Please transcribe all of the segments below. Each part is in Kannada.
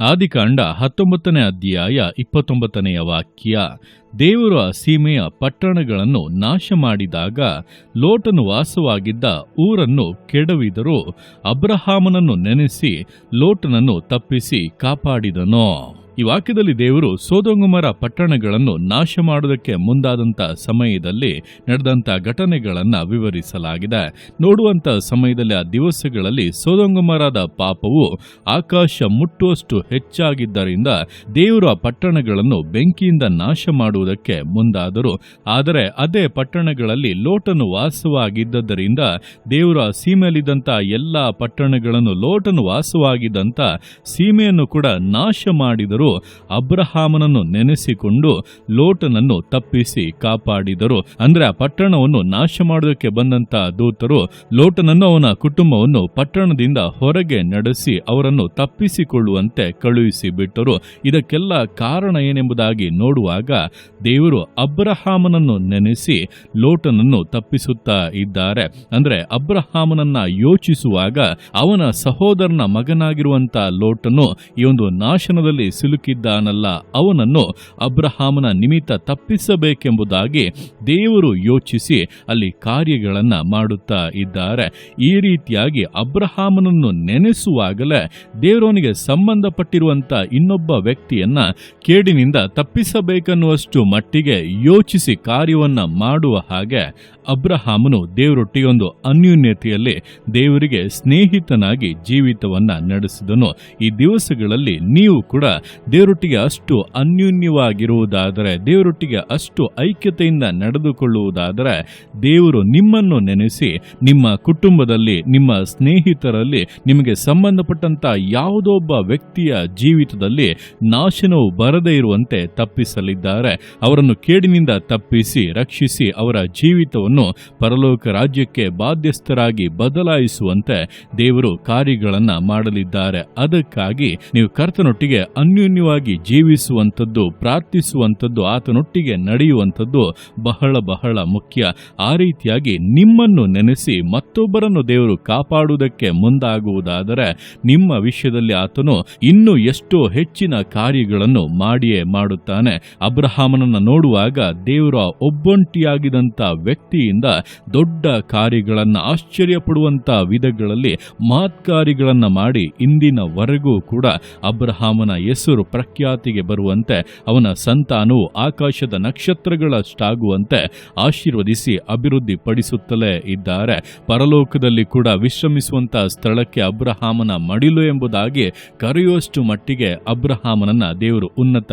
ಆದಿಕಾಂಡ ಹತ್ತೊಂಬತ್ತನೇ ಅಧ್ಯಾಯ ಇಪ್ಪತ್ತೊಂಬತ್ತನೆಯ ವಾಕ್ಯ. ದೇವರು ಸೀಮೆಯ ಪಟ್ಟಣಗಳನ್ನು ನಾಶ ಮಾಡಿದಾಗ ಲೋಟನು ವಾಸವಾಗಿದ್ದ ಊರನ್ನು ಕೆಡವಿದರೂ ಅಬ್ರಹಾಮನನ್ನು ನೆನೆಸಿ ಲೋಟನನ್ನು ತಪ್ಪಿಸಿ ಕಾಪಾಡಿದನು. ಈ ವಾಕ್ಯದಲ್ಲಿ ದೇವರು ಸೋದೋಂಗುಮರ ಪಟ್ಟಣಗಳನ್ನು ನಾಶ ಮಾಡುವುದಕ್ಕೆ ಮುಂದಾದಂಥ ಸಮಯದಲ್ಲಿ ನಡೆದಂಥ ಘಟನೆಗಳನ್ನು ವಿವರಿಸಲಾಗಿದೆ. ನೋಡುವಂಥ ಸಮಯದಲ್ಲಿ ಆ ದಿವಸಗಳಲ್ಲಿ ಸೋದೋಂಗುಮರದ ಪಾಪವು ಆಕಾಶ ಮುಟ್ಟುವಷ್ಟು ಹೆಚ್ಚಾಗಿದ್ದರಿಂದ ದೇವರು ಆ ಪಟ್ಟಣಗಳನ್ನು ಬೆಂಕಿಯಿಂದ ನಾಶ ಮಾಡುವುದಕ್ಕೆ ಮುಂದಾದರು. ಆದರೆ ಅದೇ ಪಟ್ಟಣಗಳಲ್ಲಿ ಲೋಟನು ವಾಸವಾಗಿದ್ದರಿಂದ ದೇವರ ಸೀಮೆಯಲ್ಲಿದ್ದಂಥ ಎಲ್ಲ ಪಟ್ಟಣಗಳನ್ನು ಲೋಟನು ವಾಸವಾಗಿದ್ದಂಥ ಸೀಮೆಯನ್ನು ಕೂಡ ನಾಶ ಮಾಡಿದರು ಅಬ್ರಹಾಮನನ್ನು ನೆನೆಸಿಕೊಂಡು ಲೋಟನನ್ನು ತಪ್ಪಿಸಿ ಕಾಪಾಡಿದರು. ಅಂದ್ರೆ ಆ ಪಟ್ಟಣವನ್ನು ನಾಶ ಮಾಡೋದಕ್ಕೆ ಬಂದಂತ ದೂತರು ಲೋಟನನ್ನು ಅವನ ಕುಟುಂಬವನ್ನು ಪಟ್ಟಣದಿಂದ ಹೊರಗೆ ನಡೆಸಿ ಅವರನ್ನು ತಪ್ಪಿಸಿಕೊಳ್ಳುವಂತೆ ಕಳುಹಿಸಿ ಬಿಟ್ಟರು ಇದಕ್ಕೆಲ್ಲ ಕಾರಣ ಏನೆಂಬುದಾಗಿ ನೋಡುವಾಗ ದೇವರು ಅಬ್ರಹಾಮನನ್ನು ನೆನೆಸಿ ಲೋಟನನ್ನು ತಪ್ಪಿಸುತ್ತಾ ಇದ್ದಾರೆ. ಅಂದ್ರೆ ಅಬ್ರಹಾಮನನ್ನ ಯೋಚಿಸುವಾಗ ಅವನ ಸಹೋದರನ ಮಗನಾಗಿರುವಂತ ಲೋಟನು ಈ ಒಂದು ನಾಶನದಲ್ಲಿ ಸಿಲುಕಿದ್ದಾನಲ್ಲ, ಅವನನ್ನು ಅಬ್ರಹಾಮನ ನಿಮಿತ್ತ ತಪ್ಪಿಸಬೇಕೆಂಬುದಾಗಿ ದೇವರು ಯೋಚಿಸಿ ಅಲ್ಲಿ ಕಾರ್ಯಗಳನ್ನು ಮಾಡುತ್ತಾ ಇದ್ದಾರೆ. ಈ ರೀತಿಯಾಗಿ ಅಬ್ರಹಾಮನನ್ನು ನೆನೆಸುವಾಗಲೇ ದೇವರವನಿಗೆ ಸಂಬಂಧಪಟ್ಟಿರುವಂಥ ಇನ್ನೊಬ್ಬ ವ್ಯಕ್ತಿಯನ್ನ ಕೇಡಿನಿಂದ ತಪ್ಪಿಸಬೇಕನ್ನುವಷ್ಟು ಮಟ್ಟಿಗೆ ಯೋಚಿಸಿ ಕಾರ್ಯವನ್ನು ಮಾಡುವ ಹಾಗೆ ಅಬ್ರಹಾಮನು ದೇವರೊಟ್ಟಿಗೊಂದು ಅನ್ಯೂನ್ಯತೆಯಲ್ಲಿ ದೇವರಿಗೆ ಸ್ನೇಹಿತನಾಗಿ ಜೀವಿತವನ್ನು ನಡೆಸಿದನು. ಈ ದಿವಸಗಳಲ್ಲಿ ನೀವು ಕೂಡ ದೇವರೊಟ್ಟಿಗೆ ಅಷ್ಟು ಅನ್ಯೂನ್ಯವಾಗಿರುವುದಾದರೆ, ದೇವರೊಟ್ಟಿಗೆ ಅಷ್ಟು ಐಕ್ಯತೆಯಿಂದ ನಡೆದುಕೊಳ್ಳುವುದಾದರೆ, ದೇವರು ನಿಮ್ಮನ್ನು ನೆನೆಸಿ, ನಿಮ್ಮ ಕುಟುಂಬದಲ್ಲಿ, ನಿಮ್ಮ ಸ್ನೇಹಿತರಲ್ಲಿ, ನಿಮಗೆ ಸಂಬಂಧಪಟ್ಟಂತ ಯಾವುದೊಬ್ಬ ವ್ಯಕ್ತಿಯ ಜೀವಿತದಲ್ಲಿ ನಾಶನವು ಬರದೇ ಇರುವಂತೆ ತಪ್ಪಿಸಲಿದ್ದಾರೆ. ಅವರನ್ನು ಕೇಡಿನಿಂದ ತಪ್ಪಿಸಿ, ರಕ್ಷಿಸಿ, ಅವರ ಜೀವಿತವನ್ನು ಪರಲೋಕ ರಾಜ್ಯಕ್ಕೆ ಬಾಧ್ಯಸ್ಥರಾಗಿ ಬದಲಾಯಿಸುವಂತೆ ದೇವರು ಕಾರ್ಯಗಳನ್ನು ಮಾಡಲಿದ್ದಾರೆ. ಅದಕ್ಕಾಗಿ ನೀವು ಕರ್ತನೊಟ್ಟಿಗೆ ಅನ್ಯೋನ್ಯವಾಗಿ ಜೀವಿಸುವಂಥದ್ದು, ಪ್ರಾರ್ಥಿಸುವಂಥದ್ದು, ಆತನೊಟ್ಟಿಗೆ ನಡೆಯುವಂಥದ್ದು ಬಹಳ ಬಹಳ ಮುಖ್ಯ. ಆ ರೀತಿಯಾಗಿ ನಿಮ್ಮನ್ನು ನೆನೆಸಿ ಮತ್ತೊಬ್ಬರನ್ನು ದೇವರು ಕಾಪಾಡುವುದಕ್ಕೆ ಮುಂದಾಗುವುದಾದರೆ ನಿಮ್ಮ ವಿಷಯದಲ್ಲಿ ಆತನು ಇನ್ನೂ ಎಷ್ಟೋ ಹೆಚ್ಚಿನ ಕಾರ್ಯಗಳನ್ನು ಮಾಡಿಯೇ ಮಾಡುತ್ತಾನೆ. ಅಬ್ರಹಾಮನನ್ನು ನೋಡುವಾಗ ದೇವರ ಒಬ್ಬೊಂಟಿಯಾಗಿದಂತ ವ್ಯಕ್ತಿಯಿಂದ ದೊಡ್ಡ ಕಾರ್ಯಗಳನ್ನು ಆಶ್ಚರ್ಯ ಪಡುವಂತ ವಿಧಗಳಲ್ಲಿ ಮಾತ್ಕಾರಿಗಳನ್ನು ಮಾಡಿ ಇಂದಿನವರೆಗೂ ಕೂಡ ಅಬ್ರಹಾಮನ ಹೆಸರು ಪ್ರಖ್ಯಾತಿಗೆ ಬರುವಂತೆ, ಅವನ ಸಂತಾನವು ಆಕಾಶದ ನಕ್ಷತ್ರಗಳಷ್ಟಾಗುವಂತೆ ಆಶೀರ್ವದಿಸಿ ಅಭಿವೃದ್ಧಿ ಪಡಿಸುತ್ತಲೇ ಇದ್ದಾರೆ. ಪರಲೋಕದಲ್ಲಿ ಕೂಡ ವಿಶ್ರಮಿಸುವಂತಹ ಸ್ಥಳಕ್ಕೆ ಅಬ್ರಹಾಮನ ಮಡಿಲು ಎಂಬುದಾಗಿ ಕರೆಯುವಷ್ಟು ಮಟ್ಟಿಗೆ ಅಬ್ರಹಾಮನನ್ನ ದೇವರು ಉನ್ನತ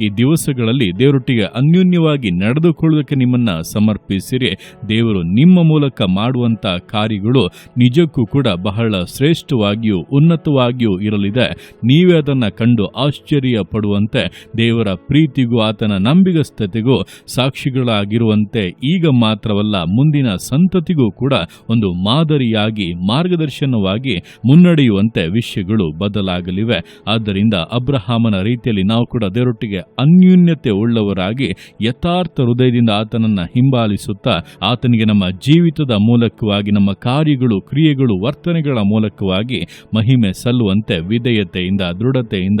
ಈ ದಿವಸಗಳಲ್ಲಿ ದೇವರೊಟ್ಟಿಗೆ ಅನ್ಯೋನ್ಯವಾಗಿ ನಡೆದುಕೊಳ್ಳುವುದಕ್ಕೆ ನಿಮ್ಮನ್ನ ಸಮರ್ಪಿಸಿರಿ. ದೇವರು ನಿಮ್ಮ ಮೂಲಕ ಮಾಡುವಂತ ಕಾರ್ಯಗಳು ನಿಜಕ್ಕೂ ಕೂಡ ಬಹಳ ಶ್ರೇಷ್ಠವಾಗಿಯೂ ಉನ್ನತವಾಗಿಯೂ ಇರಲಿದೆ. ನೀವೇ ಅದನ್ನ ಕಂಡು ಆಶ್ಚರ್ಯ ಪಡುವಂತೆ ದೇವರ ಪ್ರೀತಿಗೂ ಆತನ ನಂಬಿಗಸ್ತತೆಗೂ ಸಾಕ್ಷಿಗಳಾಗಿರುವಂತೆ ಈಗ ಮಾತ್ರವಲ್ಲ ಮುಂದಿನ ಸಂತತಿಗೂ ಕೂಡ ಒಂದು ಮಾದರಿಯಾಗಿ ಮಾರ್ಗದರ್ಶನವಾಗಿ ಮುನ್ನಡೆಯುವಂತೆ ವಿಷಯಗಳು ಬದಲಾಗಲಿವೆ. ಆದ್ದರಿಂದ ಅಬ್ರಹಾಮನ ರೀತಿಯಲ್ಲಿ ನಾವು ಕೂಡ ದೇವರೊಟ್ಟಿಗೆ ಅನ್ಯೂನ್ಯತೆ ಉಳ್ಳವರಾಗಿ ಯಥಾರ್ಥ ಹೃದಯದಿಂದ ಆತನನ್ನು ಹಿಂಬಾಲಿಸುತ್ತಾ ಆತನಿಗೆ ನಮ್ಮ ಜೀವಿತದ ಮೂಲಕವಾಗಿ, ನಮ್ಮ ಕಾರ್ಯಗಳು, ಕ್ರಿಯೆಗಳು, ವರ್ತನೆಗಳ ಮೂಲಕವಾಗಿ ಮಹಿಮೆ ಸಲ್ಲುವಂತೆ ವಿಧೇಯತೆಯಿಂದ, ದೃಢತೆಯಿಂದ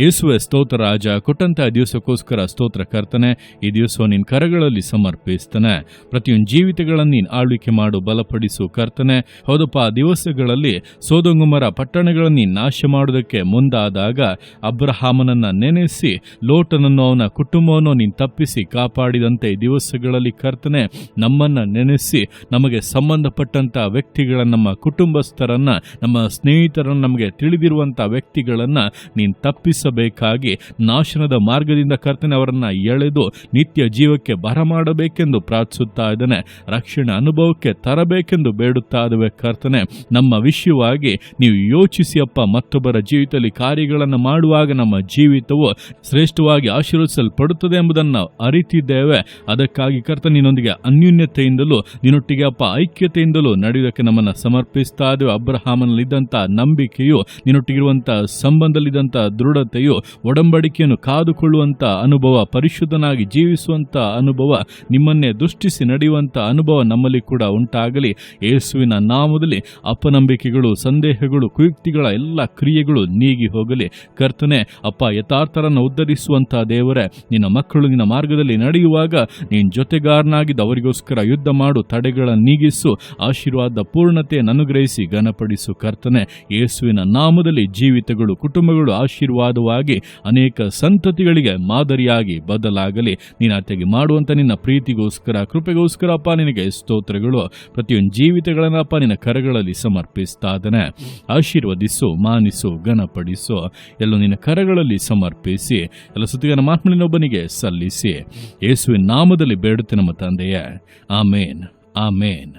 ಯೇಸುವೆ ಸ್ತೋತ್ರ ರಾಜ, ಕೊಟ್ಟಂತ ದಿವಸಕ್ಕೋಸ್ಕರ ಸ್ತೋತ್ರ ಕರ್ತನೆ, ಈ ದಿವಸ ನಿನ್ನ ಕರಗಳಲ್ಲಿ ಸಮರ್ಪಿಸ್ತಾನೆ. ಪ್ರತಿಯೊಂದು ಜೀವಿತಗಳನ್ನು ನೀನು ಆಳ್ವಿಕೆ ಮಾಡು, ಬಲಪಡಿಸು ಕರ್ತನೆ. ಹೌದಪ್ಪ, ಆ ದಿವಸಗಳಲ್ಲಿ ಸೋದಂಗುಮರ ಪಟ್ಟಣಗಳನ್ನು ನೀನು ನಾಶ ಮಾಡೋದಕ್ಕೆ ಮುಂದಾದಾಗ ಅಬ್ರಹಾಮನನ್ನ ನೆನೆಸಿ, ಲೋಟನನ್ನು ಅವನ ಕುಟುಂಬವನ್ನು ನೀನು ತಪ್ಪಿಸಿ ಕಾಪಾಡಿದಂತೆ ದಿವಸಗಳಲ್ಲಿ ಕರ್ತನೆ, ನಮ್ಮನ್ನ ನೆನೆಸಿ, ನಮಗೆ ಸಂಬಂಧಪಟ್ಟಂತ ವ್ಯಕ್ತಿಗಳ ನಮ್ಮ ಕುಟುಂಬಸ್ಥರನ್ನ, ನಮ್ಮ ಸ್ನೇಹಿತರನ್ನ, ನಮಗೆ ತಿಳಿದಿರುವಂಥ ವ್ಯಕ್ತಿಗಳನ್ನ ನೀನು ತಪ್ಪಿಸಬೇಕಾಗಿ ನಾಶನದ ಮಾರ್ಗದಿಂದ ಕರ್ತನೆ ಅವರನ್ನು ಎಳೆದು ನಿತ್ಯ ಜೀವಕ್ಕೆ ಬರಮಾಡಬೇಕೆಂದು ಪ್ರಾರ್ಥಿಸುತ್ತಾ ಇದ್ದಾನೆ. ರಕ್ಷಣೆ ಅನುಭವಕ್ಕೆ ತರಬೇಕೆಂದು ಬೇಡುತ್ತಾ ಇದ್ದೇವೆ ಕರ್ತನೆ. ನಮ್ಮ ವಿಷಯವಾಗಿ ನೀವು ಯೋಚಿಸಿ ಅಪ್ಪ, ಮತ್ತೊಬ್ಬರ ಜೀವಿತದಲ್ಲಿ ಕಾರ್ಯಗಳನ್ನು ಮಾಡುವಾಗ ನಮ್ಮ ಜೀವಿತವು ಶ್ರೇಷ್ಠವಾಗಿ ಆಶೀರ್ವಿಸಲ್ಪಡುತ್ತದೆ ಎಂಬುದನ್ನು ಅರಿತಿದ್ದೇವೆ. ಅದಕ್ಕಾಗಿ ಕರ್ತ ನಿನ್ನೊಂದಿಗೆ ಅನ್ಯೂನ್ಯತೆಯಿಂದಲೂ, ನಿನ್ನೊಟ್ಟಿಗೆ ಅಪ್ಪ ಐಕ್ಯತೆಯಿಂದಲೂ ನಡೆಯುವುದಕ್ಕೆ ನಮ್ಮನ್ನು ಸಮರ್ಪಿಸ್ತಾ ಇದ್ದೇವೆ. ಅಬ್ರಹಾಮನಲ್ಲಿದ್ದಂಥ ನಂಬಿಕೆಯು ನಿನ್ನೊಟ್ಟಿಗಿರುವಂಥ ಸಂಬಂಧದಲ್ಲಿದ್ದಂಥ ದೃಢತೆ ಪೂರ್ಣತೆಯು ಒಡಂಬಡಿಕೆಯನ್ನು ಕಾದುಕೊಳ್ಳುವಂಥ ಅನುಭವ, ಪರಿಶುದ್ಧನಾಗಿ ಜೀವಿಸುವಂಥ ಅನುಭವ, ನಿಮ್ಮನ್ನೇ ದೃಷ್ಟಿಸಿ ನಡೆಯುವಂಥ ಅನುಭವ ನಮ್ಮಲ್ಲಿ ಕೂಡ ಉಂಟಾಗಲಿ. ಯೇಸುವಿನ ನಾಮದಲ್ಲಿ ಅಪನಂಬಿಕೆಗಳು, ಸಂದೇಹಗಳು, ಕುಯುಕ್ತಿಗಳ ಎಲ್ಲ ಕ್ರಿಯೆಗಳು ನೀಗಿ ಹೋಗಲಿ. ಕರ್ತನೆ, ಅಪ್ಪ, ಯಥಾರ್ಥರನ್ನು ಉದ್ಧರಿಸುವಂಥ ದೇವರೇ, ನಿನ್ನ ಮಕ್ಕಳು ನಿನ್ನ ಮಾರ್ಗದಲ್ಲಿ ನಡೆಯುವಾಗ ನೀನು ಜೊತೆಗಾರನಾಗಿದ್ದ ಅವರಿಗೋಸ್ಕರ ಯುದ್ಧ ಮಾಡು, ತಡೆಗಳ ನೀಗಿಸು, ಆಶೀರ್ವಾದ ಪೂರ್ಣತೆಯನ್ನು ಅನುಗ್ರಹಿಸಿ ಘನಪಡಿಸು ಕರ್ತನೆ. ಯೇಸುವಿನ ನಾಮದಲ್ಲಿ ಜೀವಿತಗಳು, ಕುಟುಂಬಗಳು ಆಶೀರ್ವಾದವಾಗಿ ಅನೇಕ ಸಂತತಿಗಳಿಗೆ ಮಾದರಿಯಾಗಿ ಬದಲಾಗಲಿ. ನೀನು ಆತೆಗೆ ಮಾಡುವಂಥ ನಿನ್ನ ಪ್ರೀತಿಗೋಸ್ಕರ, ಕೃಪೆಗೋಸ್ಕರ ಅಪ್ಪ ನಿನಗೆ ಸ್ತೋತ್ರಗಳು. ಪ್ರತಿಯೊಂದು ಜೀವಿತಗಳನ್ನಪ್ಪ ನಿನ್ನ ಕರಗಳಲ್ಲಿ ಸಮರ್ಪಿಸ್ತಾ ಇದ್ದಾನೆ. ಆಶೀರ್ವದಿಸು, ಮಾನಿಸು, ಘನಪಡಿಸು. ಎಲ್ಲ ನಿನ್ನ ಕರಗಳಲ್ಲಿ ಸಮರ್ಪಿಸಿ. ಎಲ್ಲ ಸುತ್ತಿಗನ ಮಾತ್ಮಲಿನೊಬ್ಬನಿಗೆ ಸಲ್ಲಿಸಿ. ಯೇಸುವಿನ ನಾಮದಲ್ಲಿ ಬೇಡುತ್ತೆ ನಮ್ಮ ತಂದೆಯೇ. ಆಮೇನ್. ಆಮೇನ್.